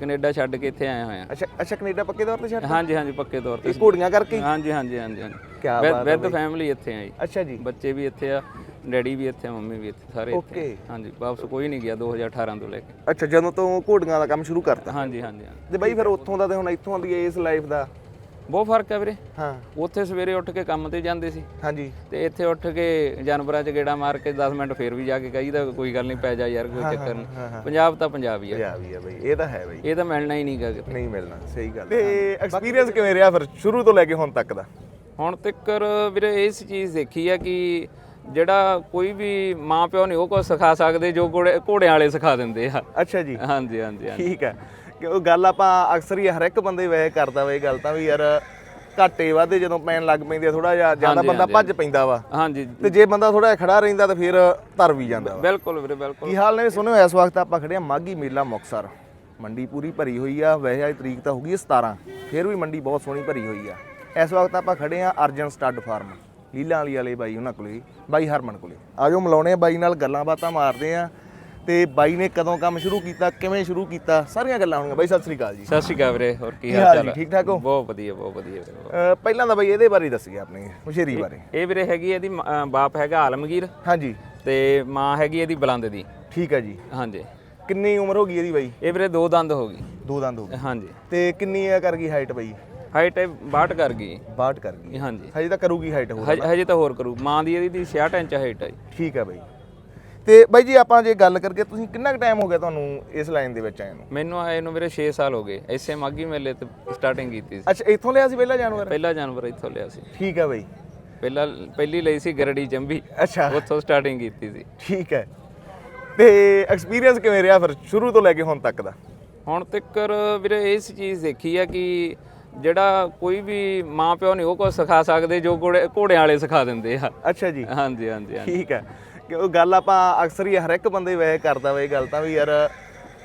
Canada ਛੱਡ ਕੇ ਇੱਥੇ ਆਏ ਹੋਏ ਆ ਅੱਛਾ ਅੱਛਾ ਕੈਨੇਡਾ ਪੱਕੇ ਤੌਰ ਤੇ ਛੱਡ ਹਾਂਜੀ ਹਾਂਜੀ ਪੱਕੇ ਤੌਰ ਤੇ। ਇਹ ਘੋੜੀਆਂ ਕਰਕੇ ਹੀ? ਹਾਂਜੀ ਹਾਂਜੀ ਹਾਂਜੀ ਕਿਆ ਬਾਤ ਵਿਦ ਫੈਮਿਲੀ ਇੱਥੇ ਆ ਜੀ। ਅੱਛਾ ਜੀ। ਬੱਚੇ ਵੀ ਇੱਥੇ ਆ ਡੈਡੀ ਵੀ ਇੱਥੇ ਆ ਮੰਮੀ ਵੀ ਇੱਥੇ ਸਾਰੇ ਇੱਥੇ ਓਕੇ। ਆ। ਹਾਂਜੀ ਵਾਪਸ ਕੋਈ ਨਹੀਂ ਗਿਆ 2018 ਤੋਂ ਲੈ ਕੇ। ਅੱਛਾ ਜਦੋਂ ਤੋਂ ਘੋੜੀਆਂ ਦਾ ਕੰਮ ਸ਼ੁਰੂ ਕਰਤਾ। ਹਾਂਜੀ ਹਾਂਜੀ ਹਾਂਜੀ। ਤੇ ਬਾਈ ਫਿਰ ਉੱਥੋਂ ਦਾ ਤੇ ਹੁਣ ਇੱਥੋਂ ਦੀ ਇਸ ਲਾਈਫ ਦਾ ਬਹੁਤ ਫ਼ਰਕ ਹੈ ਵੀਰੇ। ਹਾਂ। ਉੱਥੇ ਸਵੇਰੇ ਉੱਠ ਕੇ ਕੰਮ ਤੇ ਜਾਂਦੇ ਸੀ। ਹਾਂਜੀ। ਤੇ ਇੱਥੇ ਉੱਠ ਕੇ ਜਾਨਵਰਾਂ 'ਚ ਗੇੜਾ ਮਾਰ ਕੇ 10 ਮਿੰਟ ਫੇਰ ਵੀ ਜਾ ਕੇ ਕਹੀਦਾ ਕੋਈ ਗੱਲ ਨਹੀਂ ਪੈ ਜਾ ਯਾਰ ਕੋਈ ਚੱਕਰ ਨਹੀਂ। ਪੰਜਾਬ ਤਾਂ ਪੰਜਾਬ ਹੀ ਆ। ਪਿਆ ਵੀ ਆ ਬਾਈ ਇਹ ਤਾਂ ਹੈ ਬਾਈ। ਇਹ ਤਾਂ ਮਿਲਣਾ ਹੀ ਨਹੀਂ ਗਾ ਕਿਤੇ। ਨਹੀਂ ਮਿਲਣਾ ਸਹੀ ਗੱਲ ਤੇ ਐਕਸਪੀਰੀਅੰਸ ਕਿਵੇਂ ਰਿਹਾ ਫਿਰ ਸ਼ੁਰੂ ਤੋਂ ਲੈ ਕੇ ਹੁਣ ਤੱਕ ਦਾ? ਹੁਣ ਤੱਕਰ ਵੀਰੇ ਇਸ ਚੀਜ਼ ਦੇਖੀ ਆ ਕਿ ਜਿਹੜਾ ਕੋਈ ਵੀ ਮਾਂ ਪਿਓ ਨਹੀਂ ਉਹ ਕੁਝ ਸਿਖਾ ਸਕਦੇ ਜੋ ਘੋੜੇ ਘੋੜਿਆਂ ਵਾਲੇ ਸਿਖਾ ਦਿੰਦੇ ਆ। ਅੱਛਾ ਜੀ। ਹਾਂਜੀ ਹਾਂਜੀ ਹਾਂਜੀ। ਠੀਕ ਹੈ। ਕਿ ਉਹ ਗੱਲ ਆਪਾਂ ਅਕਸਰ ਹੀ ਹਰ ਇੱਕ ਬੰਦੇ ਵੈਸੇ ਕਰਦਾ ਵਾ ਇਹ ਗੱਲ ਤਾਂ ਵੀ ਯਾਰ ਘਾਟੇ ਵਾਧੇ ਜਦੋਂ ਪੈਣ ਲੱਗ ਪੈਂਦੇ ਆ ਥੋੜਾ ਜਿਹਾ ਜ਼ਿਆਦਾ ਬੰਦਾ ਭੱਜ ਪੈਂਦਾ ਵਾ। ਹਾਂਜੀ। ਤੇ ਜੇ ਬੰਦਾ ਥੋੜਾ ਜਿਹਾ ਖੜਾ ਰਹਿੰਦਾ ਤਾਂ ਫਿਰ ਧਰ ਵੀ ਜਾਂਦਾ ਵਾ। ਬਿਲਕੁਲ ਵੀਰੇ ਬਿਲਕੁਲ। ਕੀ ਹਾਲ ਨੇ? ਸੁਣਿਓ ਇਸ ਵਕਤ ਆਪਾਂ ਖੜੇ ਆ ਮਾਗੀ ਮੇਲਾ ਮੁਕਸਰ ਮੰਡੀ ਪੂਰੀ ਭਰੀ ਹੋਈ ਆ ਵੈਸੇ ਅੱਜ ਤਰੀਕ ਤਾਂ ਹੋ ਗਈ 17 ਫਿਰ ਵੀ ਮੰਡੀ ਬਹੁਤ ਸੋਹਣੀ ਭਰੀ ਹੋਈ ਆ। ਇਸ ਵਕਤ ਆਪਾਂ ਖੜੇ ਆ ਅਰਜਨ ਸਟੱਡ ਫਾਰਮ। ਲੀਲਾਂ ਵਾਲੀ ਵਾਲੇ ਬਾਈ ਉਹਨਾਂ ਕੋਲੇ ਬਾਈ ਹਰਮਨ ਕੋਲੇ। ਆਜੋ ਮਿਲਾਉਣੇ ਆ ਬਾਈ ਨਾਲ ਗੱਲਾਂ ਬਾਤਾਂ ਮਾਰਦੇ ਆ। ਤੇ ਬਾਈ ਨੇ ਕਦੋਂ ਕੰਮ ਸ਼ੁਰੂ ਕੀਤਾ ਕਿਵੇਂ ਸ਼ੁਰੂ ਕੀਤਾ ਸਾਰੀਆਂ ਗੱਲਾਂ ਹੋਣਗੀਆਂ। ਬਾਈ ਸਤਿ ਸ੍ਰੀ ਅਕਾਲ ਜੀ। ਸਤਿ ਸ਼੍ਰੀ ਅਕਾਲ ਵੀਰੇ ਹੋਰ ਕੀ ਕੀ ਹਾਲ ਹਾਲ ਚਾਲ ਜੀ? ਠੀਕ ਠਾਕ ਹੋ? ਬਹੁਤ ਵਧੀਆ ਬਹੁਤ ਵਧੀਆ ਵੀਰੇ ਅਹ ਪਹਿਲਾਂ ਤਾਂ ਬਾਈ ਇਹਦੇ ਬਾਰੇ ਦੱਸੀਏ ਆਪਣੇ ਮੁਸ਼ੇਰੀ ਬਾਰੇ। ਇਹ ਵੀਰੇ ਹੈਗੀ ਇਹਦੀ ਮ- ਅਹ ਬਾਪ ਹੈਗਾ ਆਲਮਗੀਰ। ਹਾਂਜੀ। ਤੇ ਮਾਂ ਹੈਗੀ ਇਹਦੀ ਬਲੰਦ ਦੀ। ਠੀਕ ਹੈ ਜੀ। ਹਾਂਜੀ। ਕਿੰਨੀ ਉਮਰ ਹੋ ਗਈ ਇਹਦੀ ਬਾਈ? ਇਹ ਵੀਰੇ ਦੋ ਦੰਦ ਹੋ ਗਈ। ਦੋ ਦੰਦ ਹੋ ਗਏ। ਹਾਂਜੀ। ਤੇ ਕਿੰਨੀ ਆ ਕਰ ਗਈ ਹਾਈਟ ਬਾਈ? ਹਾਈਟ 62 ਕਰ ਗਈ। 62 ਕਰ ਗਈ। ਹਾਂਜੀ। ਹਜੇ ਤਾਂ ਕਰੂਗੀ ਹਾਈਟ ਹੋਰ ਹਜ- ਹਜੇ ਤਾਂ ਹੋਰ ਕਰੂ। ਮਾਂ ਦੀ ਇਹਦੀ ਦੀ 66 ਇੰਚ ਹਾਈਟ ਹੈ ਜੀ। ਠੀਕ ਹੈ ਬਾਈ। ਤੇ ਬਾਈ ਜੀ ਆਪਾਂ ਜੇ ਗੱਲ ਕਰਕੇ ਤੁਸੀਂ ਕਿੰਨਾ ਕੁ ਟਾਈਮ ਹੋ ਗਿਆ ਤੁਹਾਨੂੰ ਇਸ ਲਾਈਨ ਦੇ ਵਿੱਚ ਆਏ ਨੂੰ? ਮੈਨੂੰ ਆਏ ਨੂੰ ਵੀਰੇ 6 ਸਾਲ ਹੋ ਗਏ ਐਸੇ ਮਾਗੀ ਮੇਲੇ ਤੇ ਸਟਾਰਟਿੰਗ ਕੀਤੀ ਸੀ। ਅੱਛਾ ਇੱਥੋਂ ਲਿਆ ਸੀ ਪਹਿਲਾ ਜਾਨਵਰ? ਪਹਿਲਾ ਜਾਨਵਰ ਇੱਥੋਂ ਲਿਆ ਸੀ। ਠੀਕ ਹੈ ਬਾਈ। ਪਹਿਲਾ ਪਹਿਲੀ ਲਈ ਸੀ ਗਰੜੀ ਚੰਬੀ ਅੱਛਾ। ਉੱਥੋਂ ਸਟਾਰਟਿੰਗ ਕੀਤੀ ਸੀ। ਠੀਕ ਹੈ ਤੇ ਐਕਸਪੀਰੀਅੰਸ ਕਿਵੇਂ ਰਿਹਾ ਫਿਰ ਸ਼ੁਰੂ ਤੋਂ ਲੈ ਕੇ ਹੁਣ ਤੱਕ ਦਾ? ਹੁਣ ਤੱਕਰ ਵੀਰੇ ਇਸ ਚੀਜ਼ ਦੇਖੀ ਆ ਕਿ ਜਿਹੜਾ ਕੋਈ ਵੀ ਮਾਂ ਪਿਓ ਨਹੀਂ ਉਹ ਕੁਝ ਸਿਖਾ ਸਕਦੇ ਜੋ ਘੋੜੇ ਘੋੜਿਆਂ ਵਾਲੇ ਸਿਖਾ ਦਿੰਦੇ ਆ। ਅੱਛਾ ਜੀ। ਹਾਂਜੀ ਹਾਂਜੀ ਹਾਂਜੀ। ਠੀਕ ਹੈ ਕਿ ਉਹ ਗੱਲ ਆਪਾਂ ਅਕਸਰ ਹੀ ਹਰ ਇੱਕ ਬੰਦੇ ਵੈਸੇ ਕਰਦਾ ਵਾ ਇਹ ਗੱਲ ਤਾਂ ਵੀ ਯਾਰ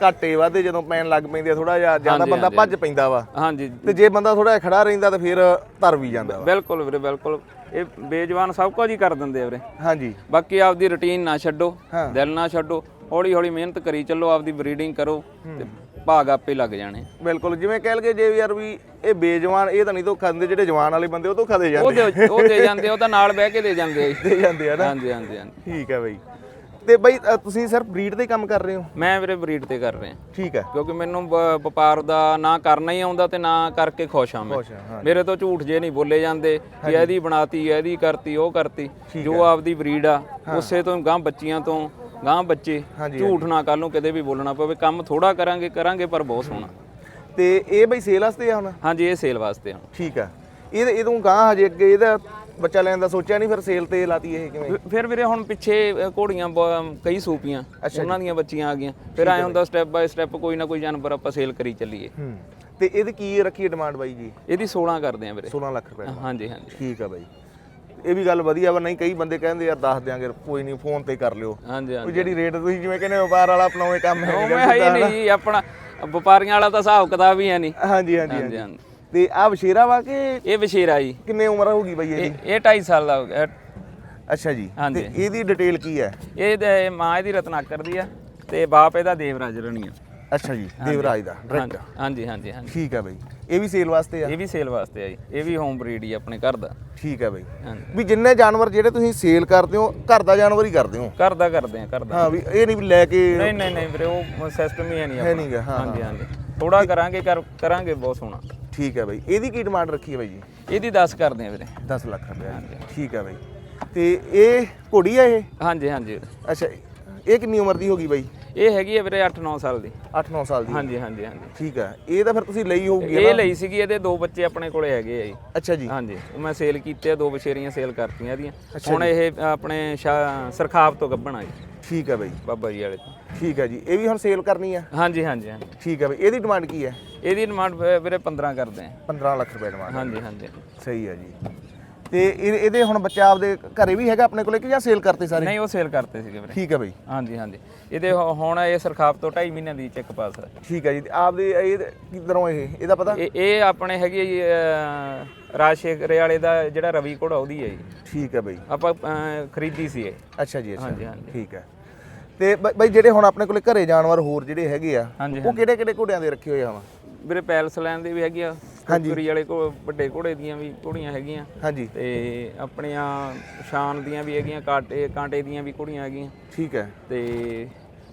ਘਾਟੇ ਵਾਧੇ ਜਦੋਂ ਪੈਣ ਲੱਗ ਪੈਂਦੇ ਆ ਥੋੜਾ ਜਿਹਾ ਜ਼ਿਆਦਾ ਹਾਂਜੀ, ਬੰਦਾ ਹਾਂਜੀ, ਭੱਜ ਪੈਂਦਾ ਵਾ। ਹਾਂਜੀ। ਤੇ ਜੇ ਬੰਦਾ ਥੋੜਾ ਜਿਹਾ ਖੜਾ ਰਹਿੰਦਾ ਤਾਂ ਫਿਰ ਧਰ ਵੀ ਜਾਂਦਾ ਵਾ। ਬਿਲਕੁਲ ਵੀਰੇ ਬਿਲਕੁਲ। ਇਹ ਬੇਜਵਾਨ ਸਭ ਕੁਝ ਹੀ ਕਰ ਦਿੰਦੇ ਆ ਵੀਰੇ। ਹਾਂਜੀ। ਬਾਕੀ ਆਪਦੀ ਰੁਟੀਨ ਨਾ ਛੱਡੋ ਹਾਂ। ਦਿਲ ਨਾ ਛੱਡੋ। ਹੌਲੀ ਹੌਲੀ ਮਿਹਨਤ ਕਰੀ ਚੱਲੋ ਆਪਦੀ ਬਰੀਡਿੰਗ ਕਰੋ ਤੇ ਭਾਗ ਆਪੇ ਲੱਗ ਜਾਣੇ। ਬਿਲਕੁਲ ਜਿਵੇਂ ਕਹਿ ਲਗੇ ਜੇ ਯਾਰ ਵੀ ਇਹ ਬੇਜਵਾਨ ਇਹ ਤਾਂ ਨਹੀਂ ਧੋਖਾ ਦਿੰਦੇ ਜਿਹੜੇ ਜਵਾਨ ਵਾਲੇ ਬੰਦੇ ਉਹ ਧੋਖਾ ਦੇ ਉਹ ਜਾਂਦੇ ਦੇ ਉਹ ਦੇ ਜਾਂਦੇ ਆ, ਉਹ ਤਾਂ ਨਾਲ ਬਹਿ ਕੇ ਦੇ ਜਾਂਦੇ ਆ। ਦੇ ਜਾਂਦੇ ਆ ਨਾ? ਹਾਂਜੀ ਹਾਂਜੀ ਹਾਂਜੀ। ਠੀਕ ਹੈ ਬਾਈ। ਤੇ ਬਾਈ ਤੁਸੀਂ ਸਿਰਫ ਬਰੀਡ ਤੇ ਕੰਮ ਕਰ ਰਹੇ ਹੋ? ਮੈਂ ਵੀਰੇ ਬਰੀਡ ਤੇ ਕਰ ਰਿਹਾ। ਠੀਕ ਹੈ ਕਿਉਂਕਿ ਮੈਨੂੰ ਵਪਾਰ ਦਾ ਨਾ ਕਰਨਾ ਹੀ ਆਉਂਦਾ ਤੇ ਨਾ ਕਰਕੇ ਖੁਸ਼ ਹਾਂ ਮੈਂ। ਮੇਰੇ ਤੋਂ ਝੂਠ ਜੇ ਨਹੀਂ ਬੋਲੇ ਜਾਂਦੇ ਕਿ ਇਹਦੀ ਬਣਾਤੀ ਇਹਦੀ ਕਰਤੀ ਉਹ ਕਰਤੀ। ਜੋ ਆਪਦੀ ਬਰੀਡ ਆ ਉਸੇ ਤੋਂ ਗਾਂ ਬੱਚੀਆਂ ਤੋਂ ਗਾਂ ਬੱਚੇ ਝੂਠ ਨਾ ਕੱਲ ਨੂੰ ਕਿਤੇ ਵੀ ਬੋਲਣਾ ਪਵੇ। ਕੰਮ ਥੋੜਾ ਕਰਾਂਗੇ ਕਰਾਂਗੇ ਪਰ ਬਹੁਤ ਸੋਹਣਾ। ਤੇ ਇਹ ਬਾਈ ਸੇਲ ਵਾਸਤੇ ਆ ਹੁਣ? ਹਾਂਜੀ ਇਹ ਸੇਲ ਵਾਸਤੇ ਹੁਣ। ਠੀਕ ਆ। ਇਹ ਇਹਦੋਂ ਗਾਂ ਹਜੇ ਅੱਗੇ ਇਹਦਾ ਬੱਚਾ ਲੈਣ ਦਾ ਸੋਚਿਆ ਨਹੀਂ ਫਿਰ ਸੇਲ ਤੇ ਲਾਤੀ ਇਹ ਕਿਵੇਂ? ਫਿਰ- ਵੀਰੇ ਹੁਣ ਪਿੱਛੇ ਘੋੜੀਆਂ ਕਈ ਸੂਪੀਆਂ ਉਹਨਾਂ ਦੀਆਂ ਬੱਚੀਆਂ ਆ ਗਈਆਂ। ਫਿਰ ਐ ਹੁੰਦਾ ਸਟੈਪ ਬਾਏ ਸਟੈਪ ਕੋਈ ਨਾ ਕੋਈ ਜਾਨਵਰ ਆਪਾਂ ਸੇਲ ਕਰੀ ਚੱਲੀਏ। ਹੂੰ। ਤੇ ਇਹਦੀ ਕੀ ਰੱਖੀ ਡਿਮਾਂਡ ਬਾਈ ਜੀ? ਇਹਦੀ 16 ਕਰਦੇ ਆ ਵੀਰੇ। 16 ਲੱਖ ਰੁਪਏ ਹਾਂਜੀ ਹਾਂਜੀ। ਠੀਕ ਆ ਬਾਈ। ਇਹ ਵੀ ਗੱਲ ਵਧੀਆ ਵਾ ਨਹੀਂ ਕਈ ਬੰਦੇ ਕਹਿੰਦੇ ਯਾਰ ਦੱਸ ਦਿਆਂਗੇ ਕੋਈ ਨਹੀਂ ਫੋਨ ਤੇ ਕਰ ਲਿਓ। ਹਾਂਜੀ ਜਿਹੜੀ ਰੇਟ ਤੁਸੀਂ ਜਿਵੇਂ ਕਹਿੰਦੇ ਵਪਾਰ ਵਾਲਾ ਅਪਣਾਉਵੇਂ ਕੰਮ ਹੈ ਉਹ ਮੈਂ ਹੈ ਨਹੀਂ ਜੀ, ਆਪਣਾ ਵਪਾਰੀਆਂ ਵਾਲਾ ਤਾਂ ਹਿਸਾਬ ਕਿਤਾਬ ਹੀ ਹੈ ਨਹੀਂ। ਹਾਂਜੀ ਹਾਂਜੀ ਹਾਂਜੀ ਤੇ ਆ ਵਸ਼ੇਰਾ ਵਾ ਕਿ ਇਹ ਵਿਸ਼ੇਰਾ ਜੀ। ਕਿੰਨੇ ਉਮਰ ਹੋ ਗਈ ਬਾਈ ਇਹਦੀ? ਇਹ ਇਹ 2.5 ਸਾਲ ਦਾ ਹੋ ਗਿਆ। ਅੱਛਾ ਜੀ। ਤੇ ਇਹਦੀ ਡਿਟੇਲ ਕੀ ਹੈ? ਇਹ ਮਾਂ ਇਹਦੀ ਰਤਨਾਕਰ ਦੀ ਆ ਤੇ ਬਾਪ ਇਹਦਾ ਦੇਵਰਾਜ ਰਣੀਆ। ਅੱਛਾ ਜੀ ਦੇਵਰਾਜ ਦਾ ਡਾਇਰੈਕਟ। ਹਾਂਜੀ ਹਾਂਜੀ ਹਾਂਜੀ। ਠੀਕ ਹੈ ਬਾਈ। ਇਹ ਵੀ ਸੇਲ ਵਾਸਤੇ ਆ? ਇਹ ਵੀ ਸੇਲ ਵਾਸਤੇ ਆ ਜੀ। ਇਹ ਵੀ ਹੋਮ ਬਰੀਡ ਹੀ ਆਪਣੇ ਘਰ ਦਾ। ਠੀਕ ਹੈ ਬਾਈ। ਹਾਂਜੀ। ਵੀ ਜਿੰਨੇ ਜਾਨਵਰ ਜਿਹੜੇ ਤੁਸੀਂ ਸੇਲ ਕਰਦੇ ਹੋ ਘਰ ਦਾ ਜਾਨਵਰ ਹੀ ਕਰਦੇ ਹੋ? ਘਰ ਦਾ ਕਰਦੇ ਆ ਘਰ ਦਾ। ਹਾਂ ਵੀ ਇਹ ਨਹੀਂ ਵੀ ਲੈ ਕੇ ਨਹੀਂ ਨਹੀਂ ਨਹੀਂ ਵੀਰੇ ਉਹ ਸਿਸਟਮ ਹੀ ਹੈ ਨਹੀਂ ਹੈ ਆਪਣਾ। ਨਹੀਂ ਗਾ ਹਾਂ ਹਾਂਜੀ ਹਾਂਜੀ। ਥੋੜਾ ਕਰਾਂਗੇ ਕਰ ਕਰਾਂਗੇ ਬਹੁਤ ਸੋਹਣਾ। ਠੀਕ ਹੈ ਬਾਈ। ਇਹਦੀ ਕੀ ਡਿਮਾਂਡ ਰੱਖੀ ਹੈ ਬਾਈ ਜੀ? ਇਹਦੀ 10 ਕਰਦੇ ਆ ਵੀਰੇ। 10 ਲੱਖ ਰੁਪਏ ਠੀਕ ਹੈ ਬਾਈ। ਤੇ ਇਹ ਘੋੜੀ ਆ ਇਹ? ਹਾਂਜੀ ਹਾਂਜੀ। ਅੱਛਾ ਇਹ ਕਿੰਨੀ ਉਮਰ ਦੀ ਹੋ ਗਈ ਬਾਈ? ਇਹ ਹੈਗੀ ਆ ਵੀਰੇ 8-9 ਸਾਲ ਦੀ। 8-9 ਸਾਲ ਦੀ। ਹਾਂਜੀ ਹਾਂਜੀ ਹਾਂਜੀ। ਠੀਕ ਹੈ। ਇਹ ਤਾਂ ਫਿਰ ਤੁਸੀਂ ਲਈ ਹੋਊਗੀ ਇਹ ਲਈ ਸੀਗੀ ਇਹਦੇ ਦੋ ਬੱਚੇ ਆਪਣੇ ਕੋਲੇ ਹੈਗੇ ਆ ਜੀ। ਅੱਛਾ ਜੀ। ਹਾਂਜੀ ਉਹ ਮੈਂ ਸੇਲ ਕੀਤੇ ਆ ਦੋ ਬਸ਼ੇਰੀਆਂ ਸੇਲ ਕਰਤੀਆਂ ਇਹਦੀਆਂ। ਹੁਣ ਇਹ ਆਪਣੇ ਸਰਖਾਬ ਤੋਂ ਗੱਭਣ ਆ ਜੀ। ਠੀਕ ਹੈ ਬਾਈ। ਬਾਬਾ ਜੀ ਵਾਲੇ ਠੀਕ ਹੈ ਜੀ। ਇਹ ਵੀ ਹੁਣ ਸੇਲ ਕਰਨੀ ਆ? ਹਾਂਜੀ ਹਾਂਜੀ ਹਾਂਜੀ। ਠੀਕ ਹੈ ਬਾਈ। ਇਹਦੀ ਡਿਮਾਂਡ ਕੀ ਹੈ? ਇਹਦੀ ਡਿਮਾਂਡ ਵੀਰੇ 15 ਕਰਦੇ ਆ। 15 ਲੱਖ ਰੁਪਏ ਡਿਮਾਂਡ ਹਾਂਜੀ ਹਾਂਜੀ। ਸਹੀ ਹੈ ਜੀ। ਤੇ ਇਹ- ਇਹਦੇ ਹੁਣ ਬੱਚਾ ਆਪਦੇ ਘਰੇ ਵੀ ਹੈਗਾ ਆਪਣੇ ਕੋਲੇ ਕਿ ਜਾਂ ਸੇਲ ਕਰਤੇ ਸਾਰੇ? ਨਹੀਂ ਉਹ ਸੇਲ ਕਰਤੇ ਸੀਗੇ ਵੀਰੇ। ਠੀਕ ਹੈ ਬਾਈ। ਹਾਂਜੀ ਹਾਂਜੀ। ਇਹਦੇ ਹੁ- ਹੁਣ ਇਹ ਸਰਖਾਬ ਤੋਂ 2.5 ਮਹੀਨਿਆਂ ਦੀ ਚੈੱਕ ਪਾਸ ਹੈ ਠੀਕ ਹੈ ਜੀ। ਤੇ ਆਪਦੇ ਇਹ ਕਿਧਰੋਂ ਇਹ? ਇਹਦਾ ਪਤਾ? ਇਹ ਇਹ ਆਪਣੇ ਹੈਗੀ ਆ ਜੀ ਅਹ, ਰਾਜਸ਼ੇਖਰੇ ਵਾਲੇ ਦਾ ਜਿਹੜਾ ਰਵੀ ਘੋੜਾ ਉਹਦੀ ਹੈ ਜੀ। ਠੀਕ ਹੈ ਬਾਈ। ਆਪਾਂ ਅਹ, ਖਰੀਦੀ ਸੀ ਇਹ। ਅੱਛਾ ਜੀ ਅੱਛਾ। ਹਾਂਜੀ ਹਾਂਜੀ। ਠੀਕ ਹੈ। ਤੇ ਬ- ਬਾਈ ਜਿਹੜੇ ਹੁਣ ਆਪਣੇ ਕੋਲੇ ਘਰੇ ਜਾਨਵਰ ਹੋਰ ਜਿਹੜੇ ਹੈਗੇ ਆ ਹਾਂਜੀ ਉਹ ਕਿਹੜੇ ਕਿਹੜੇ ਘੋੜਿਆਂ ਦੇ ਰੱਖੇ ਹੋਏ ਆ ਵਾ ਵੀਰੇ ਪੈਲਸ ਲੈਣ ਦੇ ਵੀ ਹੈਗੀ ਆ ਹਾਂਜੀ। ਕੁਕਰੀ ਵਾਲੇ ਕੋ ਵੱਡੇ ਘੋੜੇ ਦੀਆਂ ਵੀ ਘੋੜੀਆਂ ਹੈਗੀਆਂ। ਹਾਂਜੀ। ਤੇ ਆਪਣੀਆਂ ਸ਼ਾਨ ਦੀਆਂ ਵੀ ਹੈਗੀਆਂ ਕਾਂਟੇ ਕਾਂਟੇ ਦੀਆਂ ਵੀ ਘੋੜੀਆਂ ਹੈਗੀਆਂ। ਠੀਕ ਹੈ। ਤੇ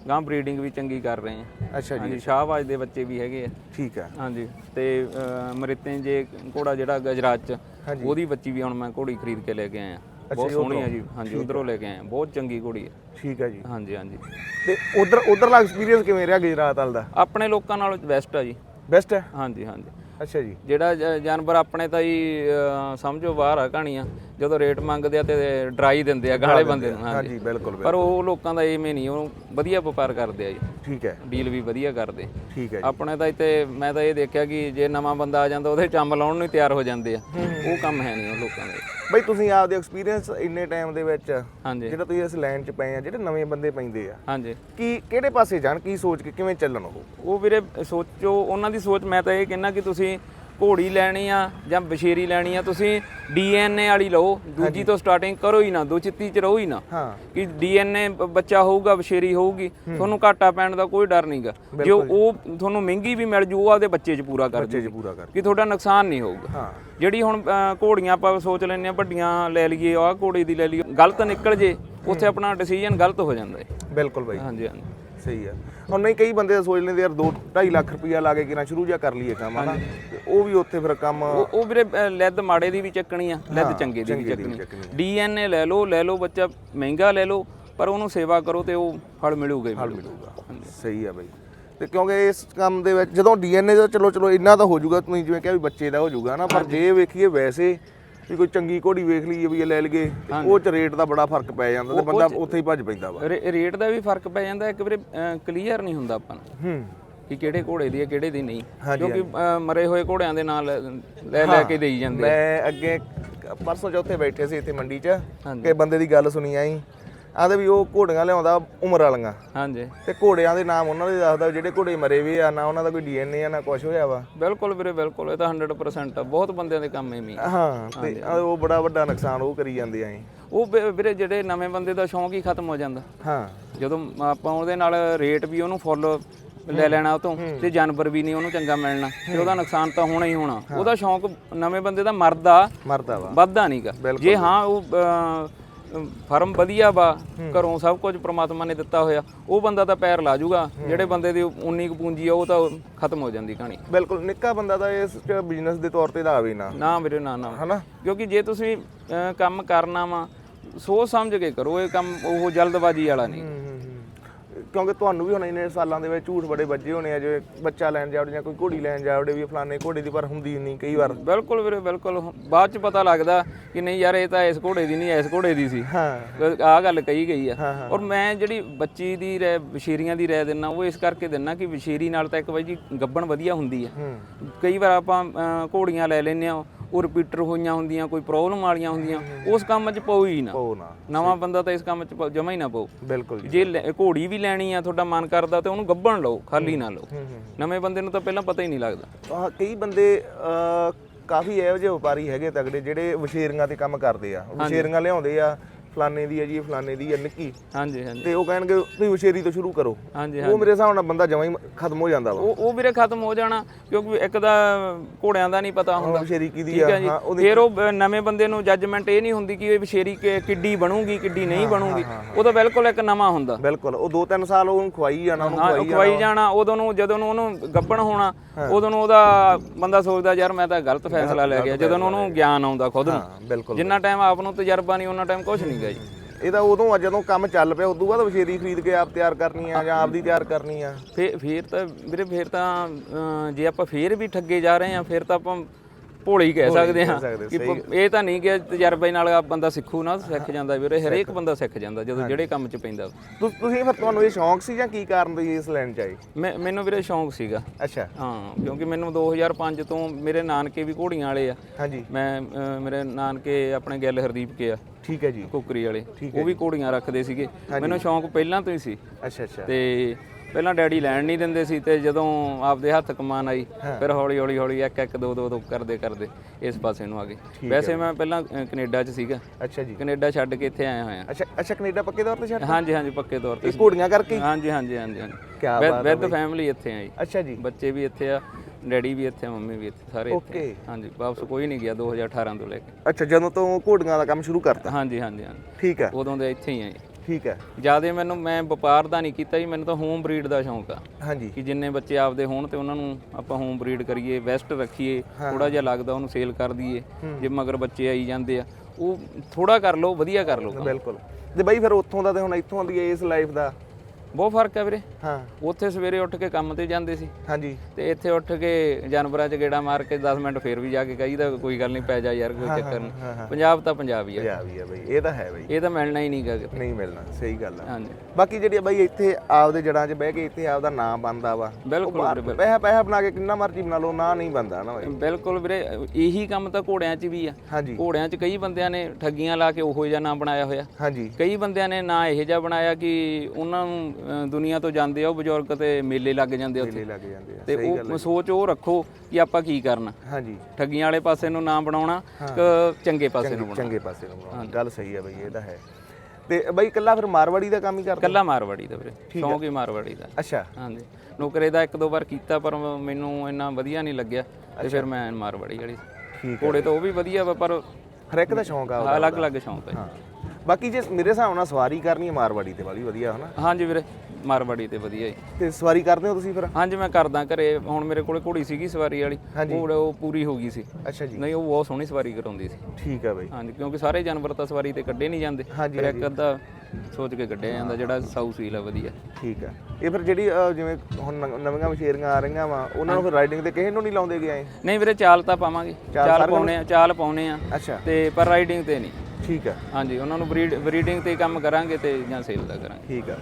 ਗਾਂ ਬਰੀਡਿੰਗ ਵੀ ਚੰਗੀ ਕਰ ਰਹੇ ਆ। ਅੱਛਾ ਜੀ। ਹਾਂਜੀ ਸ਼ਾਹਬਾਜ ਦੇ ਬੱਚੇ ਵੀ ਹੈਗੇ ਆ। ਠੀਕ ਹੈ। ਹਾਂਜੀ ਤੇ ਮਰਿੱਤੇ ਜੇ ਘੋੜਾ ਜਿਹੜਾ ਗਜਰਾਜ ਚ। ਉਹਦੀ ਬੱਚੀ ਵੀ ਹੁਣ ਮੈਂ ਘੋੜੀ ਖਰੀਦ ਕੇ ਲੈ ਕੇ ਆਇਆ। ਬਹੁਤ ਸੋਹਣੀ ਆ ਜੀ। ਹਾਂਜੀ ਉਧਰੋਂ ਲੈ ਕੇ ਆਇਆ। ਬਹੁਤ ਚੰਗੀ ਘੋੜੀ ਹੈ ਠੀਕ ਹੈ ਜੀ। ਹਾਂਜੀ ਹਾਂਜੀ। ਤੇ ਉਧਰ ਉਧਰਲਾ ਐਕਸਪੀਰੀਅੰਸ ਕਿਵੇਂ ਰਿਹਾ ਗੁਜਰਾਤ ਵਾਲ ਦਾ? ਆਪਣੇ ਲੋਕਾਂ ਨਾਲੋਂ ਬੈਸਟ ਆ ਜੀ। ਬੈਸਟ ਹੈ? ਹਾਂਜੀ ਹਾਂਜੀ। ਅੱਛਾ ਜੀ। ਜਿਹੜਾ ਜ- ਜਾਨਵਰ ਆਪਣੇ ਤਾਂ ਹੀ ਅਹ, ਸਮਝੋ ਬਾਹਰ ਆ ਕਹਾਣੀਆਂ ਜਦੋਂ ਰੇਟ ਮੰਗਦੇ ਆ ਤੇ ਡਰਾਈ ਦਿੰਦੇ ਆ ਗਾਲੇ ਬੰਦੇ ਨੂੰ ਹਾਂਜੀ। ਹਾਂਜੀ ਬਿਲਕੁਲ ਬਿਲਕੁਲ। ਪਰ ਉਹ ਲੋਕਾਂ ਦਾ ਐਵੇਂ ਨਹੀਂ ਉਹ ਵਧੀਆ ਵਪਾਰ ਕਰਦੇ ਆ ਜੀ। ਠੀਕ ਹੈ। ਡੀਲ ਵੀ ਵਧੀਆ ਕਰਦੇ। ਠੀਕ ਹੈ ਜੀ। ਆਪਣੇ ਤਾਂ ਇੱਥੇ ਮੈਂ ਤਾਂ ਇਹ ਦੇਖਿਆ ਕਿ ਜੇ ਨਵਾਂ ਬੰਦਾ ਆ ਜਾਂਦਾ ਉਹਦੇ ਚੰਮ ਲਾਉਣ ਨੂੰ ਹੀ ਤਿਆਰ ਹੋ ਜਾਂਦੇ ਆ। ਉਹ ਕੰਮ ਹੈ ਨਹੀਂ ਉਹ ਲੋਕਾਂ ਦੇ। ਬਈ ਤੁਸੀਂ ਆਪਦੇ ਐਕਸਪੀਰੀਅੰਸ ਇੰਨੇ ਟਾਈਮ ਦੇ ਵਿੱਚ ਹਾਂਜੀ। ਜਿਹੜਾ ਤੁਸੀਂ ਇਸ ਲਾਈਨ 'ਚ ਪਏ ਆ ਜਿਹੜੇ ਨਵੇਂ ਬੰਦੇ ਪੈਂਦੇ ਆ ਹਾਂਜੀ। ਕੀ ਕਿਹੜੇ ਪਾਸੇ ਜਾਣ ਕੀ ਸੋਚ ਕੇ ਕਿਵੇਂ ਚੱਲਣ ਉਹ? ਉਹ ਵੀਰੇ ਸੋਚੋ ਉਹਨਾਂ ਦੀ ਸੋਚ ਮੈਂ ਤਾਂ ਇਹ ਕਹਿੰਦਾ ਕਿ ਤੁਸੀਂ ਘੋੜੀ ਲੈਣੀ ਆ ਜਾਂ ਬਸ਼ੇਰੀ ਲੈਣੀ ਆ ਤੁਸੀਂ ਡੀਐਨਏ ਵਾਲੀ ਲਓ। ਦੂਜੀ ਤੋਂ ਸਟਾਰਟਿੰਗ ਕਰੋ ਹੀ ਨਾ ਦੋ ਚਿੱਤੀ ਚ ਰਹੋ ਹੀ ਨਾ। ਹਾਂ। ਕਿ ਡੀਐਨਏ ਬੱਚਾ ਹੋਊਗਾ ਬਸ਼ੇਰੀ ਹੋਊਗੀ ਤੁਹਾਨੂੰ ਘਾਟਾ ਪੈਣ ਦਾ ਕੋਈ ਡਰ ਨਹੀਂਗਾ। ਜੇ ਉਹ ਤੁਹਾਨੂੰ ਮਹਿੰਗੀ ਵੀ ਮਿਲ ਜੂ ਉਹ ਆਪਦੇ ਬੱਚੇ 'ਚ ਪੂਰਾ ਕਰ ਬੱਚੇ 'ਚ ਜੂ ਪੂਰਾ ਕਰ ਕਿ ਤੁਹਾਡਾ ਨੁਕਸਾਨ ਨਹੀਂ ਹੋਊਗਾ। ਹਾਂ। ਜਿਹੜੀ ਹੁਣ ਘੋੜੀਆਂ ਆਪਾਂ ਸੋਚ ਲੈਂਦੇ ਆ ਵੱਡੀਆਂ ਲੈ ਲਈਏ ਆਹ ਘੋੜੀ ਦੀ ਲੈ ਲਈਏ ਗਲਤ ਨਿਕਲ ਜੇ ਉੱਥੇ ਆਪਣਾ ਡਿਸੀਜਨ ਗਲਤ ਹੋ ਜਾਂਦਾ ਹੈ ਬਿਲਕੁਲ ਬਾਈ। ਹਾਂਜੀ ਹਾਂਜੀ। ਸਹੀ ਆ। ਹੁਣ ਨਹੀਂ ਕਈ ਬੰਦੇ ਤਾਂ ਸੋਚ ਲੈਂਦੇ ਯਾਰ 2 2.5 ਲੱਖ ਰੁਪਇਆ ਲਾ ਕੇ ਕਿਨਾ ਸ਼ੁਰੂ ਜਿਹਾ ਕਰ ਲਈਏ ਕੰਮ ਹਨਾ? ਤੇ ਉਹ ਵੀ ਉੱਥੇ ਫਿਰ ਕੰਮ ਉਹ ਉਹ ਵੀਰੇ ਅਹ, ਲੈਦ ਮਾੜੇ ਦੀ ਵੀ ਚੱਕਣੀ ਆ ਲੈਦ ਚੰਗੇ ਦੀ ਵੀ ਚੱਕਣੀ ਡੀਐਨਏ ਲੈ ਲਓ ਲੈ ਲਓ ਬੱਚਾ ਮਹਿੰਗਾ ਲੈ ਲਓ ਪਰ ਉਹਨੂੰ ਸੇਵਾ ਕਰੋ ਤੇ ਉਹ ਫਲ ਮਿਲੂਗਾ ਹੀ ਮਿਲੂਗਾ। ਸਹੀ ਆ ਬਾਈ। ਤੇ ਕਿਉਂਕਿ ਇਸ ਕੰਮ ਦੇ ਵਿੱਚ ਜਦੋਂ ਡੀਐਨਏ ਦਾ ਚਲੋ ਚਲੋ ਇੰਨਾ ਤਾਂ ਹੋ ਜਾਊਗਾ ਤੁਸੀਂ ਜਿਵੇਂ ਕਿਹਾ ਵੀ ਬੱਚੇ ਦਾ ਹੋ ਜਾਊਗਾ ਨਾ ਪਰ ਜੇ ਵੇਖੀਏ ਵੈਸੇ ਵੀ ਕੋਈ ਚੰਗੀ ਘੋੜੀ ਵੇਖ ਲਈਏ ਵੀ ਇਹ ਲੈ ਲਈਏ ਉਹ ਚ ਰੇਟ ਦਾ ਬੜਾ ਫ਼ਰਕ ਪੈ ਜਾਂਦਾ ਤੇ ਬੰਦਾ ਉੱਥੇ ਹੀ ਭੱਜ ਪੈਂਦਾ ਵਾ। ਰੇਟ ਦਾ ਵੀ ਫ਼ਰਕ ਪੈ ਜਾਂਦਾ ਇੱਕ ਵੀਰੇ ਕਲੀਅਰ ਨਹੀਂ ਹੁੰਦਾ ਆਪਾਂ ਨੂੰ ਹੂੰ। ਕਿ ਕਿਹੜੇ ਘੋੜੇ ਦੀ ਹੈ ਕਿਹੜੇ ਦੀ ਨਹੀਂ। ਕਿਉਂਕਿ ਮਰੇ ਹੋਏ ਘੋੜਿਆਂ ਦੇ ਨਾਲ ਲੈ ਲੈ ਕੇ ਦੇਈ ਜਾਂਦੇ। ਮੈਂ ਅੱਗੇ ਪਰਸੋਂ ਚੌਥੇ ਬੈਠੇ ਸੀ ਇੱਥੇ ਮੰਡੀ 'ਚ। ਕਿ ਬੰਦੇ ਦੀ ਗੱਲ ਸੁਣੀ ਆਈ ਆਂਦੇ ਵੀ ਉਹ ਘੋੜੀਆਂ ਲਿਆਉਂਦਾ ਉਮਰ ਵਾਲੀਆਂ। ਹਾਂਜੀ। ਤੇ ਘੋੜਿਆਂ ਦੇ ਨਾਮ ਉਹਨਾਂ ਦੇ ਦੱਸਦਾ ਜਿਹੜੇ ਘੋੜੇ ਮਰੇ ਵੀ ਆ ਨਾ ਉਹਨਾਂ ਦਾ ਕੋਈ ਡੀਐਨਏ ਆ ਨਾ ਕੁਝ ਹੋਇਆ ਵਾ। ਬਿਲਕੁਲ ਵੀਰੇ ਬਿਲਕੁਲ। ਇਹ ਤਾਂ 100% ਆ। ਬਹੁਤ ਬੰਦਿਆਂ ਦੇ ਕੰਮ ਐਵੇਂ ਹੀ। ਤੇ ਉਹ ਬੜਾ ਵੱਡਾ ਨੁਕਸਾਨ ਉਹ ਕਰੀ ਜਾਂਦੇ ਆਂ ਉਹ ਵੀਰੇ ਜਿਹੜੇ ਨਵੇਂ ਬੰਦੇ ਦਾ ਸ਼ੌਂਕ ਹੀ ਖਤਮ ਹੋ ਜਾਂਦਾ। ਹਾਂ। ਜਦੋਂ ਆਪਾਂ ਉਹਦੇ ਨਾਲ ਰੇਟ ਵੀ ਉਹਨੂੰ ਫੁੱਲ ਲੈ ਲੈਣਾ ਉਹ ਤੋਂ ਤੇ ਜਾਨਵਰ ਵੀ ਨਹੀਂ ਉਹਨੂੰ ਚੰਗਾ ਮਿਲਣਾ। ਤੇ ਉਹਦਾ ਨੁਕਸਾਨ ਤਾਂ ਹੋਣਾ ਹੀ ਹੋਣਾ। ਉਹਦਾ ਸ਼ੌਂਕ ਨਵੇਂ ਬੰਦੇ ਦਾ ਮਰਦਾ ਮਰਦਾ ਵਾ। ਵੱਧਦਾ ਨਹੀਂਗਾ ਜੇ ਹਾਂ ਉਹ ਫਰਮ ਵਧੀਆ ਵਾ ਘਰੋਂ ਸਭ ਕੁਝ ਪ੍ਰਮਾਤਮਾ ਨੇ ਦਿੱਤਾ ਹੋਇਆ ਉਹ ਬੰਦਾ ਤਾਂ ਪੈਰ ਲਾ ਜੂਗਾ ਜਿਹੜੇ ਬੰਦੇ ਦੀ ਉਨੀ ਕੁ ਪੂੰਜੀ ਆ ਉਹ ਤਾਂ ਖਤਮ ਹੋ ਜਾਂਦੀ ਕਹਾਣੀ। ਬਿਲਕੁਲ ਨਿੱਕਾ ਬੰਦਾ ਤਾਂ ਇਸ ਬਿਜ਼ਨਸ ਦੇ ਤੌਰ ਤੇ ਦਾ ਆਵੇ ਨਾ। ਨਾ ਵੀਰੇ ਨਾ ਨਾ। ਹਨਾ? ਕਿਉਂਕਿ ਜੇ ਤੁਸੀਂ ਕੰਮ ਕਰਨਾ ਵਾ ਸੋਚ ਸਮਝ ਕੇ ਕਰੋ ਇਹ ਕੰਮ ਉਹ ਜਲਦਬਾਜ਼ੀ ਵਾਲਾ ਨਹੀਂ। ਕਿਉਂਕਿ ਤੁਹਾਨੂੰ ਵੀ ਹੁਣ ਇੰਨੇ ਸਾਲਾਂ ਦੇ ਵਿੱਚ ਝੂਠ ਬੜੇ ਵੱਜੇ ਹੋਣੇ ਆ ਜਿਵੇਂ ਬੱਚਾ ਲੈਣ ਜਾਵੜੇ ਜਾਂ ਕੋਈ ਘੋੜੀ ਲੈਣ ਜਾਵੜੇ ਵੀ ਫਲਾਣੇ ਘੋੜੇ ਦੀ ਪਰ ਹੁੰਦੀ ਨਹੀਂ ਕਈ ਵਾਰ। ਬਿਲਕੁਲ ਵੀਰੇ ਬਿਲਕੁਲ। ਬਾਅਦ ਚ ਪਤਾ ਲੱਗਦਾ ਕਿ ਨਹੀਂ ਯਾਰ ਇਹ ਤਾਂ ਇਸ ਘੋੜੇ ਦੀ ਨਹੀਂ ਇਸ ਘੋੜੇ ਦੀ ਸੀ। ਹਾਂ। ਆਹ ਗੱਲ ਕਹੀ ਗਈ ਆ। ਔਰ ਮੈਂ ਜਿਹੜੀ ਬੱਚੀ ਦੀ ਰਹਿ ਬਸ਼ੀਰੀਆਂ ਦੀ ਰਹਿ ਦਿੰਨਾ ਉਹ ਇਸ ਕਰਕੇ ਦਿੰਨਾ ਕਿ ਬਸ਼ੀਰੀ ਨਾਲ ਤਾਂ ਇੱਕ ਵਾਰੀ ਜੀ ਗੱਬਣ ਵਧੀਆ ਹੁੰਦੀ ਆ। ਹੂੰ। ਕਈ ਵਾਰ ਆਪਾਂ ਘੋੜੀਆਂ ਲੈ ਲੈਨੇ ਆ ਉਹ ਰਿਪੀਟਰ ਹੋਈਆਂ ਹੁੰਦੀਆਂ ਕੋਈ ਪ੍ਰੋਬਲਮ ਵਾਲੀਆਂ ਹੁੰਦੀਆਂ ਉਸ ਕੰਮ 'ਚ ਪਊ ਹੀ ਨਾ। ਨਵਾਂ ਬੰਦਾ ਤਾਂ ਇਸ ਕੰਮ 'ਚ ਜਮਾ ਹੀ ਨਾ ਪਊ। ਬਿਲਕੁਲ ਜੀ। ਘੋੜੀ ਵੀ ਲੈਣੀ ਆ ਤੁਹਾਡਾ ਮਨ ਕਰਦਾ ਤੇ ਉਹਨੂੰ ਗੱਬਣ ਲਓ ਖਾਲੀ ਨਾ ਲਓ। ਨਵੇਂ ਬੰਦੇ ਨੂੰ ਤਾਂ ਪਹਿਲਾਂ ਪਤਾ ਹੀ ਨਹੀਂ ਲੱਗਦਾ। ਕਈ ਬੰਦੇ ਕਾਫੀ ਇਹੋ ਜਿਹੇ ਵਪਾਰੀ ਹੈਗੇ ਤਗੜੇ ਜਿਹੜੇ ਵਸ਼ੇਰੀਆਂ ਤੇ ਕੰਮ ਕਰਦੇ ਆ। ਵਸ਼ੇਰੀਆਂ ਲਿਆਉਂਦੇ ਆ ਫਲਾਣੇ ਦੀ ਹੈ ਜੀ ਫਲਾਣੇ ਦੀ ਹੈ ਨਿੱਕੀ। ਹਾਂਜੀ ਹਾਂਜੀ। ਤੇ ਉਹ ਕਹਿਣਗੇ ਤੁਸੀਂ ਵਸ਼ੇਰੀ ਤੋਂ ਸ਼ੁਰੂ ਕਰੋ। ਹਾਂਜੀ ਉਹ ਮੇਰੇ ਹਿਸਾਬ ਨਾਲ ਬੰਦਾ ਜਮਾਂ ਹੀ ਖਤਮ ਹੋ ਜਾਂਦਾ ਵਾ। ਉਹ ਉਹ ਵੀਰੇ ਖਤਮ ਹੋ ਜਾਣਾ ਕਿਉਂਕਿ ਇੱਕ ਦਾ ਘੋੜਿਆਂ ਦਾ ਨਹੀਂ ਪਤਾ ਹੁੰਦਾ। ਵਸ਼ੇਰੀ ਕਿਹਦੀ ਠੀਕ ਆ? ਹੈ ਫਿਰ ਉਹ ਨਵੇਂ ਬੰਦੇ ਨੂੰ ਜੱਜਮੈਂਟ ਇਹ ਨਹੀਂ ਹੁੰਦੀ ਕਿ ਇਹ ਵਿਸ਼ੇਰੀ ਕਿ- ਕਿੱਡੀ ਬਣੂਗੀ ਕਿੱਡੀ ਨਹੀਂ ਬਣੂਗੀ। ਉਹ ਤਾਂ ਬਿਲਕੁਲ ਇੱਕ ਨਵਾਂ ਹੁੰਦਾ। ਬਿਲਕੁਲ ਉਹ 2-3 ਸਾਲ ਉਹਨੂੰ ਖਵਾਈ ਜਾਣਾ ਉਹਨੂੰ ਖਵਾਈ ਜਾਣਾ ਉਦੋਂ ਨੂੰ ਜਦੋਂ ਨੂੰ ਉਹਨੂੰ ਗੱਬਣ ਹੋਣਾ ਉਦੋਂ ਨੂੰ ਉਹਦਾ ਬੰਦਾ ਸੋਚਦਾ ਯਾਰ ਮੈਂ ਤਾਂ ਗਲਤ ਫੈਸਲਾ ਲੈ ਗਿਆ। ਜਦੋਂ ਨੂੰ ਉਹਨੂੰ ਗਿਆਨ ਆਉਂਦਾ ਖੁਦ ਨੂੰ। ਜਿੰਨਾ ਟਾਈਮ ਆਪ ਨੂੰ ਤਜਰਬਾ ਨਹੀਂ ਉਹਨਾਂ ਟਾਈਮ ਕੁਝ ਨਹੀਂ ਗਾ ਜੀ। ਇਹ ਤਾਂ ਉਦੋਂ ਆ ਜਦੋਂ ਕੰਮ ਚੱਲ ਪਿਆ ਉਦੋਂ ਬਾਅਦ ਵਸ਼ੇਰੀ ਖਰੀਦ ਕੇ ਆਪ ਤਿਆਰ ਕਰਨੀ ਆ ਜਾਂ ਆਪਦੀ ਤਿਆਰ ਕਰਨੀ ਆ। ਫੇਰ ਫੇਰ ਤਾਂ ਵੀਰੇ ਫੇਰ ਤਾਂ ਅਹ, ਜੇ ਆਪਾਂ ਫੇਰ ਵੀ ਠੱਗੇ ਜਾ ਰਹੇ ਆ ਫੇਰ ਤਾਂ ਆਪਾਂ ਭੋਲੇ ਹੀ ਕਹਿ ਸਕਦੇ ਹਾਂ ਕਿ ਇਹ ਤਾਂ ਨਹੀਂ ਕਿ ਤਜਰਬੇ ਨਾਲ ਆ ਬੰਦਾ ਸਿੱਖੂ ਨਾ ਸਿੱਖ ਜਾਂਦਾ ਵੀਰੇ ਹਰੇਕ ਬੰਦਾ ਸਿੱਖ ਜਾਂਦਾ ਜਦੋਂ ਜਿਹੜੇ ਕੰਮ 'ਚ ਪੈਂਦਾ। ਤੁ- ਤੁਸੀਂ ਫਿਰ ਤੁਹਾਨੂੰ ਇਹ ਸ਼ੌਂਕ ਸੀ ਜਾਂ ਕੀ ਕਾਰਨ ਤੁਸੀਂ ਇਸ ਲਾਈਨ ਚ ਆਏ? ਮੈਂ ਮੈਨੂੰ ਵੀਰੇ ਸ਼ੌਂਕ ਸੀਗਾ। ਅੱਛਾ। ਹਾਂ ਕਿਉਂਕਿ ਮੈਨੂੰ 2005 ਤੋਂ ਮੇਰੇ ਨਾਨਕੇ ਵੀ ਘੋੜੀਆਂ ਵਾਲੇ ਆ। ਹਾਂਜੀ। ਮੈਂ ਮੇਰੇ ਨਾਨਕੇ ਆਪਣੇ ਗਿੱਲ ਹਰਦੀਪ ਕੇ ਆ। ਠੀਕ ਹੈ ਜੀ। ਕੁਕਰੀ ਵਾਲੇ। ਉਹ ਵੀ ਘੋੜੀਆਂ ਰੱਖਦੇ ਸੀਗੇ। ਮੈਨੂੰ ਸ਼ੌਂਕ ਪਹਿਲਾਂ ਤੋਂ ਹੀ ਸੀ। ਅੱਛਾ ਅੱਛਾ। ਤੇ ਪਹਿਲਾਂ ਡੈਡੀ ਲੈਣ ਨਹੀਂ ਦਿੰਦੇ ਸੀ ਤੇ ਜਦੋਂ ਆਪਦੇ ਹੱਥ ਕਮਾਨ ਆਈ ਫਿਰ ਹੌਲੀ ਹੌਲੀ ਹੌਲੀ ਇੱਕ ਇੱਕ ਦੋ ਦੋ ਦੋ ਕਰਦੇ ਕਰਦੇ ਇਸ ਪਾਸੇ ਨੂੰ ਆ ਗਏ। ਵੈਸੇ ਮੈਂ ਪਹਿਲਾਂ ਕੈਨੇਡਾ 'ਚ ਸੀਗਾ। ਅੱਛਾ ਜੀ। ਕੈਨੇਡਾ ਛੱਡ ਕੇ ਇੱਥੇ ਆਇਆ ਹੋਇਆ। ਅੱਛਾ ਅੱਛਾ ਕੈਨੇਡਾ ਪੱਕੇ ਤੌਰ ਤੇ ਛੱਡ ਹਾਂਜੀ ਹਾਂਜੀ ਪੱਕੇ ਤੌਰ ਤੇ ਘੋੜੀਆਂ ਕਰਕੇ ਹਾਂਜੀ ਹਾਂਜੀ ਹਾਂਜੀ ਵਿਦ- ਬਾਤ ਹੈ ਵਿਦ ਫੈਮਿਲੀ ਇੱਥੇ ਆ ਜੀ ਅੱਛਾ ਜੀ। ਬੱਚੇ ਵੀ ਇੱਥੇ ਆ ਡੈਡੀ ਵੀ ਇੱਥੇ ਮੰਮੀ ਵੀ ਇੱਥੇ ਸਾਰੇ ਇੱਥੇ। ਹਾਂਜੀ ਵਾਪਸ ਕੋਈ ਨਹੀਂ ਗਿਆ 2018 ਤੋਂ ਲੈ ਕੇ। ਅੱਛਾ ਜਦੋਂ ਤੋਂ ਘੋੜੀਆਂ ਦਾ ਕੰਮ ਸ਼ੁਰੂ ਕਰਤਾ। ਹਾਂਜੀ ਹਾਂਜੀ ਹਾਂਜੀ। ਠੀਕ ਹੈ। ਉਦੋਂ ਦੇ ਇੱਥੇ ਹੀ ਆ ਜੀ ਠੀਕ ਹੈ। ਜ਼ਿਆਦਾ ਮੈਨੂੰ ਮੈਂ ਵਪਾਰ ਦਾ ਨਹੀਂ ਕੀਤਾ ਜੀ ਮੈਨੂੰ ਤਾਂ ਹੋਮ ਬਰੀਡ ਦਾ ਸ਼ੌਂਕ ਆ। ਹਾਂਜੀ। ਕਿ ਜਿੰਨੇ ਬੱਚੇ ਆਪਦੇ ਹੋਣ ਤੇ ਉਹਨਾਂ ਨੂੰ ਆਪਾਂ ਹੋਮ ਬਰੀਡ ਕਰੀਏ ਵੈਸਟ ਰੱਖੀਏ ਥੋੜਾ ਜਿਹਾ ਲੱਗਦਾ ਉਹਨੂੰ ਸੇਲ ਕਰ ਦਈਏ ਜੇ ਮਗਰ ਬੱਚੇ ਆਈ ਜਾਂਦੇ ਆ। ਉਹ ਥੋੜਾ ਕਰ ਲਓ ਵਧੀਆ ਕਰ ਲਓ ਬਿਲਕੁਲ। ਤੇ ਬਾਈ ਫਿਰ ਉੱਥੋਂ ਦਾ ਤੇ ਹੁਣ ਇੱਥੋਂ ਦੀ ਇਸ ਲਾਈਫ ਦਾ ਬਹੁਤ ਫ਼ਰਕ ਹੈ ਵੀਰੇ। ਹਾਂ। ਉੱਥੇ ਸਵੇਰੇ ਉੱਠ ਕੇ ਕੰਮ ਤੇ ਜਾਂਦੇ ਸੀ। ਹਾਂਜੀ। ਤੇ ਇੱਥੇ ਉੱਠ ਕੇ ਜਾਨਵਰਾਂ 'ਚ ਗੇੜਾ ਮਾਰ ਕੇ 10 ਮਿੰਟ ਫੇਰ ਵੀ ਜਾ ਕੇ ਕਹੀਦਾ ਕੋਈ ਗੱਲ ਨਹੀਂ ਪੈ ਜਾ ਯਾਰ ਕੋਈ ਚੱਕਰ ਨਹੀਂ। ਪੰਜਾਬ ਤਾਂ ਪੰਜਾਬ ਹੀ ਆ ਪੰਜਾਬ ਹੀ ਆ ਬਾਈ ਇਹ ਤਾਂ ਹੈ ਬਾਈ। ਇਹ ਤਾਂ ਮਿਲਣਾ ਹੀ ਨਹੀਂਗਾ ਕਿਤੇ। ਨਹੀਂ ਮਿਲਣਾ ਸਹੀ ਗੱਲ ਆ। ਹਾਂਜੀ। ਬਾਕੀ ਜਿਹੜੀ ਬਾਈ ਇੱਥੇ ਆਪਦੇ ਜੜਾਂ 'ਚ ਬਹਿ ਕੇ ਇੱਥੇ ਆਪਦਾ ਨਾਮ ਬਣਦਾ ਵਾ ਬਿਲਕੁਲ। ਪੈਸਾ ਪੈਸਾ ਬਣਾ ਕੇ ਕਿੰਨਾ ਮਰਜ਼ੀ ਬਣਾ ਲਓ ਨਾ ਨਹੀਂ ਬਣਦਾ ਨਾ ਬਾਈ। ਬਿਲਕੁਲ ਵੀਰੇ ਇਹੀ ਕੰਮ ਤਾਂ ਘੋੜਿਆਂ 'ਚ ਵੀ ਆ। ਹਾਂਜੀ। ਘੋੜਿਆਂ 'ਚ ਕਈ ਬੰਦਿਆਂ ਨੇ ਠੱਗੀਆਂ ਲਾ ਕੇ ਉਹੋ ਜਿਹਾ ਨਾਮ ਬਣਾਇਆ ਹੋਇਆ। ਹਾਂਜੀ। ਕਈ ਬੰਦਿਆਂ ਨੇ ਨਾਂ ਇਹੋ ਜਿਹਾ ਬਣਾਇਆ ਕਿ ਉਹਨਾਂ ਨੂੰ ਦੁਨੀਆ ਤੋਂ ਜਾਂਦੇ ਆ ਉਹ ਬਜ਼ੁਰਗ ਤੇ ਮੇਲੇ ਲੱਗ ਜਾਂਦੇ ਆ ਉੱਥੇ। ਲੱਗ ਜਾਂਦੇ ਆ ਤੇ ਉਹ ਸੋਚ ਉਹ ਰੱਖੋ ਕਿ ਆਪਾਂ ਕੀ ਕਰਨਾ। ਹਾਂਜੀ। ਠੱਗੀਆਂ ਵਾਲੇ ਪਾਸੇ ਨੂੰ ਨਾਮ ਬਣਾਉਣਾ ਕਿ ਚੰਗੇ ਪਾਸੇ ਨੂੰ ਬਣਾਉਣਾ। ਚੰਗੇ ਪਾਸੇ ਨੂੰ ਬਣਾਉਣਾ। ਗੱਲ ਸਹੀ ਆ ਬਾਈ ਇਹ ਤਾਂ ਹੈ। ਤੇ ਬਾਈ ਇਕੱਲਾ ਫਿਰ ਮਾਰਵਾੜੀ ਦਾ ਕੰਮ ਹੀ ਕਰਦਾ? ਕੱਲਾ ਮਾਰਵਾੜੀ ਦਾ ਵੀਰੇ। ਸ਼ੌਂਕ ਹੀ ਮਾਰਵਾੜੀ ਦਾ। ਅੱਛਾ। ਹਾਂਜੀ। ਨੌਕਰੇ ਦਾ ਇੱਕ ਦੋ ਵਾਰ ਕੀਤਾ ਪਰ ਮੈਨੂੰ ਇੰਨਾ ਵਧੀਆ ਨਹੀਂ ਲੱਗਿਆ। ਤੇ ਫਿਰ ਮੈਂ ਮਾਰਵਾੜੀ ਵਾਲੀ ਠੀਕ ਘੋੜੇ ਤਾਂ ਉਹ ਵੀ ਵਧੀਆ ਵਾ ਪਰ ਹਰ ਇੱਕ ਦਾ ਸ਼ੌਂਕ ਆ ਉਹਦਾ। ਅਲੱਗ-ਅਲੱਗ ਸ਼ੌਂਕ ਹੈ ਹਾਂ। ਬਾਕੀ ਜੇ ਮੇਰੇ ਹਿਸਾਬ ਨਾਲ ਸਵਾਰੀ ਕਰਨੀ ਹੈ ਮਾਰਵਾੜੀ ਤੇ ਵਾਲੀ ਵਧੀਆ ਹਨਾ? ਹਾਂਜੀ ਵੀਰੇ ਮਾਰਵਾੜੀ ਤੇ ਵਧੀਆ ਜੀ। ਤੇ ਸਵਾਰੀ ਕਰਦੇ ਹੋ ਤੁਸੀਂ ਫਿਰ? ਹਾਂਜੀ ਮੈਂ ਕਰਦਾ ਘਰੇ ਹੁਣ ਮੇਰੇ ਕੋਲੇ ਘੋੜੀ ਸੀਗੀ ਸਵਾਰੀ ਵਾਲੀ ਉਹ ਉਹ ਪੂਰੀ ਹੋ ਗਈ ਸੀ। ਅੱਛਾ ਜੀ। ਨਹੀਂ ਉਹ ਬਹੁਤ ਸੋਹਣੀ ਸਵਾਰੀ ਕਰਾਉਂਦੀ ਸੀ। ਠੀਕ ਆ ਬਾਈ। ਹਾਂਜੀ ਕਿਉਂਕਿ ਸਾਰੇ ਜਾਨਵਰ ਤਾਂ ਸਵਾਰੀ ਤੇ ਕੱਢੇ ਨਹੀਂ ਜਾਂਦੇ ਹਾਂਜੀ, ਫਿਰ ਇੱਕ ਅੱਧਾ ਸੋਚ ਕੇ ਕੱਢਿਆ ਜਾਂਦਾ ਜਿਹੜਾ ਸਾਊ ਸੀਲ ਆ ਵਧੀਆ। ਠੀਕ ਆ। ਇਹ ਫਿਰ ਜਿਹੜੀ ਅਹ, ਜਿਵੇਂ ਹੁਣ ਨਵ- ਨਵੀਆਂ ਮਸ਼ੀਰੀਆਂ ਆ ਰਹੀਆਂ ਵਾ ਉਹਨਾਂ ਨੂੰ ਫਿਰ ਰਾਈਡਿੰਗ ਤੇ ਕਿਸੇ ਨੂੰ ਨਹੀਂ ਲਾਉਂਦੇ ਗਏ ਨਹੀਂ ਵੀਰੇ ਚਾਲ ਤਾਂ ਪਾਵਾਂਗੇ। ਚਾਲ ਪਾਉਣੇ ਆ ਚਾਲ ਪਾਉਣੇ ਆ। ਅੱਛਾ। ਤੇ ਪਰ ਰਾਈਡਿੰਗ ਤੇ ਨਹੀਂ। ਠੀਕ ਆ ਹਾਂਜੀ ਉਹਨਾਂ ਨੂੰ ਬਰੀਡ ਬਰੀਡਿੰਗ ਤੇ ਕੰਮ ਕਰਾਂਗੇ ਤੇ ਜਾਂ ਸੇਲ ਦਾ ਕਰਾਂਗੇ। ਠੀਕ ਆ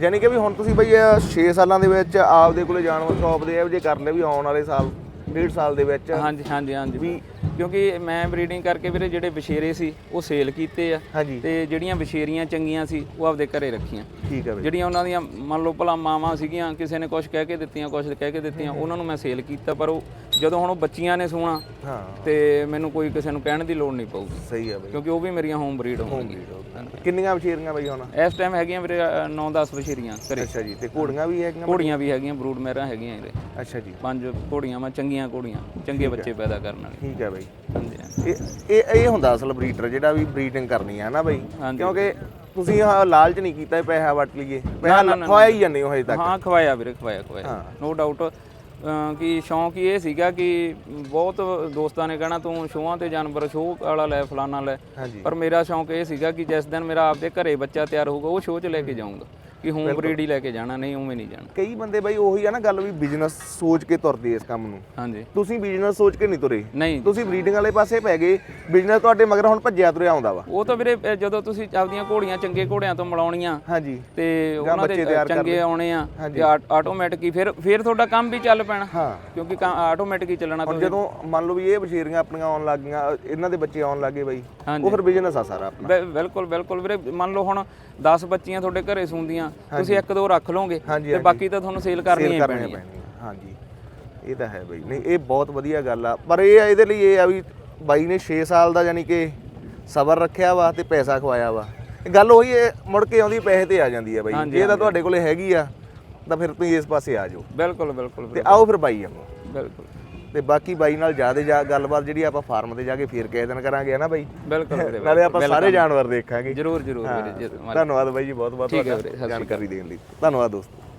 ਯਾਨੀ ਕਿ ਵੀ ਹੁਣ ਤੁਸੀਂ ਬਈ 6 ਸਾਲਾਂ ਦੇ ਵਿੱਚ ਆਪਦੇ ਕੋਲੇ ਜਾਨਵਰ ਸ਼ੌਪ ਦੇ ਇਹੋ ਜਿਹੇ ਕਰ ਲਏ ਵੀ ਆਉਣ ਵਾਲੇ ਸਾਲ ਡੇਢ ਸਾਲ ਦੇ ਵਿੱਚ। ਹਾਂਜੀ ਹਾਂਜੀ ਹਾਂਜੀ। ਵੀ ਕਿਉਂਕਿ ਮੈਂ ਬਰੀਡਿੰਗ ਕਰਕੇ ਵੀਰੇ ਜਿਹੜੇ ਵਿਸ਼ੇਰੇ ਸੀ ਉਹ ਸੇਲ ਕੀਤੇ ਆ। ਹਾਂਜੀ। ਤੇ ਜਿਹੜੀਆਂ ਵਿਸ਼ੇਰੀਆਂ ਚੰਗੀਆਂ ਸੀ ਉਹ ਆਪਦੇ ਘਰੇ ਰੱਖੀਆਂ। ਠੀਕ ਆ ਬਈ ਜਿਹੜੀਆਂ ਉਹਨਾਂ ਦੀਆਂ ਮੰਨ ਲਓ ਭਲਾ ਮਾਵਾਂ ਸੀਗੀਆਂ ਕਿਸੇ ਨੇ ਕੁਝ ਕਹਿ ਕੇ ਦਿੱਤੀਆਂ ਕੁਝ ਕਹਿ ਕੇ ਦਿੱਤੀਆਂ ਉਹਨਾਂ ਨੂੰ ਮੈਂ ਸੇਲ ਕੀਤਾ ਪਰ ਉਹ ਜਦੋਂ ਹੁਣ ਉਹ ਬੱਚੀਆਂ ਨੇ ਸੋਣਾ ਹਾਂ। ਤੇ ਮੈਨੂੰ ਕੋਈ ਕਿਸੇ ਨੂੰ ਕਹਿਣ ਦੀ ਲੋੜ ਨਹੀਂ ਪਊਗੀ। ਸਹੀ ਆ ਬਈ। ਕਿਉਂਕਿ ਉਹ ਵੀ ਮੇਰੀਆਂ ਹੋਮ ਬਰੀਡ ਹੋਣਗੀਆਂ। ਕਿੰਨੀਆਂ ਮਸ਼ੀਰੀਆਂ ਬਈ ਹੁਣ? ਇਸ ਟਾਈਮ ਹੈਗੀਆਂ ਵੀਰੇ 9-10 ਵਿਸ਼ੇਰੀਆਂ ਘਰੇ। ਅੱਛਾ ਜੀ ਤੇ ਘੋੜੀਆਂ ਵੀ ਹੈਗੀਆਂ ਘੋੜੀਆਂ ਵੀ ਹੈਗੀਆਂ ਬਰੂਡ ਮਹਿਰਾਂ ਹੈਗੀਆਂ ਵੀਰੇ ਅੱਛਾ ਜੀ। ਪੰਜ ਘੋੜੀਆਂ ਮੈਂ ਚੰਗੀਆਂ ਘੋੜੀਆਂ ਚੰਗੇ ਬੱਚੇ ਪੈਦਾ ਕਰਨ ਵਾਲੀ ਠੀਕ ਆ ਬਈ। ਹਾਂਜੀ। ਇਹ ਇਹ ਇਹ ਹੁੰਦਾ ਅਸਲ ਬਰੀਡਰ ਜਿਹੜਾ ਵੀ ਬਰੀਡਿੰਗ ਕਰਨੀ ਆ ਨਾ ਬਈ? ਹਾਂਜੀ। ਕਿਉਂਕਿ ਤੁਸੀਂ ਆਹ ਲਾਲਚ ਨਹੀਂ ਕੀਤਾ ਵੀ ਪੈਸਾ ਵੱਟ ਲਈਏ। ਪੈਸਾ ਖਵਾਇਆ ਹੀ ਜਾਂਦੇ ਹੋ ਹਜੇ ਤੱਕ। ਹਾਂ ਖਵਾਇਆ ਵੀਰੇ ਖਵਾਇਆ ਖਵਾਇਆ। ਨੋ ਡਾਊਟ ਕਿ ਸ਼ੌਂਕ ਹੀ ਇਹ ਸੀਗਾ ਕਿ ਬਹੁਤ ਦੋਸਤਾਂ ਨੇ ਕਹਿਣਾ ਤੂੰ ਸ਼ੋਆਂ ਤੇ ਜਾਨਵਰ ਸ਼ੋਅ ਵਾਲਾ ਲੈ ਫਲਾਣਾ ਲੈ। ਹਾਂਜੀ। ਪਰ ਮੇਰਾ ਸ਼ੌਂਕ ਇਹ ਸੀਗਾ ਕਿ ਜਿਸ ਦਿਨ ਮੇਰਾ ਆਪਦੇ ਘਰੇ ਬੱਚਾ ਤਿਆਰ ਹੋਊਗਾ ਉਹ ਸ਼ੋਅ 'ਚ ਲੈ ਕੇ ਜਾਊਂਗਾ। ਕਿ ਹੋਮ ਬਰੀਡ ਹੀ ਲੈ ਕੇ ਜਾਣਾ ਨਹੀਂ ਉਵੇਂ ਨਹੀਂ ਜਾਣਾ। ਕਈ ਬੰਦੇ ਬਈ ਉਹੀ ਆ ਨਾ ਗੱਲ ਵੀ ਬਿਜ਼ਨਸ ਸੋਚ ਕੇ ਤੁਰਦੇ ਇਸ ਕੰਮ ਨੂੰ। ਹਾਂਜੀ। ਤੁਸੀਂ ਬਿਜ਼ਨਸ ਸੋਚ ਕੇ ਨਹੀਂ ਤੁਰੇ। ਨਹੀਂ। ਤੁਸੀਂ ਬਰੀਡਿੰਗ ਵਾਲੇ ਪਾਸੇ ਪੈ ਗਏ ਬਿਜ਼ਨਸ ਤੁਹਾਡੇ ਮਗਰ ਹੁਣ ਭੱਜਿਆ ਤੁਰਿਆ ਆਉਂਦਾ ਵਾ। ਉਹ ਤਾਂ ਵੀਰੇ ਜਦੋਂ ਤੁਸੀਂ ਆਪਦੀਆਂ ਘੋੜੀਆਂ ਚੰਗੇ ਘੋੜਿਆਂ ਤੋਂ ਮਿਲਾਉਣੀਆਂ ਹਾਂਜੀ। ਤੇ ਉਹਨਾਂ ਦੇ ਚੰਗੇ ਆਉਣੇ ਆ ਤੇ ਆਟੋਮੈਟਿਕ ਹੀ ਫਿਰ ਫਿਰ ਤੁਹਾਡਾ ਕੰਮ ਵੀ ਚੱਲ ਪੈਣਾ। ਹਾਂ। ਕਿਉਂਕਿ ਆਟੋਮੈਟਿਕ ਹੀ ਚੱਲਣਾ ਹੁਣ ਜਦੋਂ ਮੰਨ ਲਓ ਵੀ ਇਹ ਬਸ਼ੀਰੀਆਂ ਆਪਣੀਆਂ ਆਉਣ ਲੱਗ ਗਈਆਂ ਇਹਨਾਂ ਦੇ ਬੱਚੇ ਆਉਣ ਲੱਗੇ ਬਈ। ਉਹ ਫਿਰ ਬਿਜ਼ਨਸ ਆ ਸਾਰਾ ਆਪਣਾ। ਬਿਲਕੁਲ ਬਿਲਕੁਲ ਵੀਰੇ ਮੰਨ ਲਓ ਹੁਣ 10 ਬੱਚੀਆਂ ਤੁਹਾਡੇ ਘਰੇ ਸੂੰਦੀਆਂ ਤੁਸੀਂ ਇੱਕ ਦੋ ਰੱਖ ਲਓਗੇ ਤੇ ਬਾਕੀ ਤਾਂ ਤੁਹਾਨੂੰ ਸੇਲ ਕਰਨੀਆਂ ਹੀ ਪੈਣੀਆਂ ਪੈਣੀਆਂ ਹਾਂਜੀ। ਇਹ ਤਾਂ ਹੈ ਬਈ। ਨਹੀਂ ਇਹ ਬਹੁਤ ਵਧੀਆ ਗੱਲ ਆ। ਪਰ ਇਹ ਆ ਇਹਦੇ ਲਈ ਇਹ ਆ ਵੀ ਬਾਈ ਨੇ 6 ਸਾਲ ਦਾ ਯਾਨੀ ਕਿ ਸਬਰ ਰੱਖਿਆ ਵਾ ਤੇ ਪੈਸਾ ਖਵਾਇਆ ਵਾ। ਇਹ ਗੱਲ ਉਹੀ ਹੈ ਮੁੜ ਕੇ ਆਉਂਦੀ ਪੈਸੇ ਤੇ ਆ ਜਾਂਦੀ ਆ ਬਾਈ। ਜੇ ਤਾਂ ਤੁਹਾਡੇ ਕੋਲੇ ਹੈਗੀ ਆ ਤਾਂ ਫਿਰ ਤੁਸੀਂ ਇਸ ਪਾਸੇ ਆ ਜਾਓ। ਬਿਲਕੁਲ ਬਿਲਕੁਲ ਤੇ ਆਓ ਫਿਰ ਬਾਈ ਨੂੰ ਬਿਲਕੁਲ। ਤੇ ਬਾਕੀ ਬਾਈ ਨਾਲ ਜ਼ਿਆਦਾ ਜਾ ਗੱਲਬਾਤ ਜਿਹੜੀ ਆਪਾਂ ਫਾਰਮ ਤੇ ਜਾ ਕੇ ਫੇਰ ਕਿਸੇ ਦਿਨ ਕਰਾਂਗੇ ਹਨਾ ਬਾਈ? ਬਿਲਕੁਲ ਨਾਲੇ ਆਪਾਂ ਸਾਰੇ ਜਾਨਵਰ ਦੇਖਾਂਗੇ। ਜਰੂਰ ਜਰੂਰ ਧੰਨਵਾਦ ਬਾਈ ਜੀ ਬਹੁਤ ਬਹੁਤ ਤੁਹਾਡਾ ਜਾਣਕਾਰੀ ਦੇਣ ਲਈ। ਧੰਨਵਾਦ ਦੋਸਤੋ।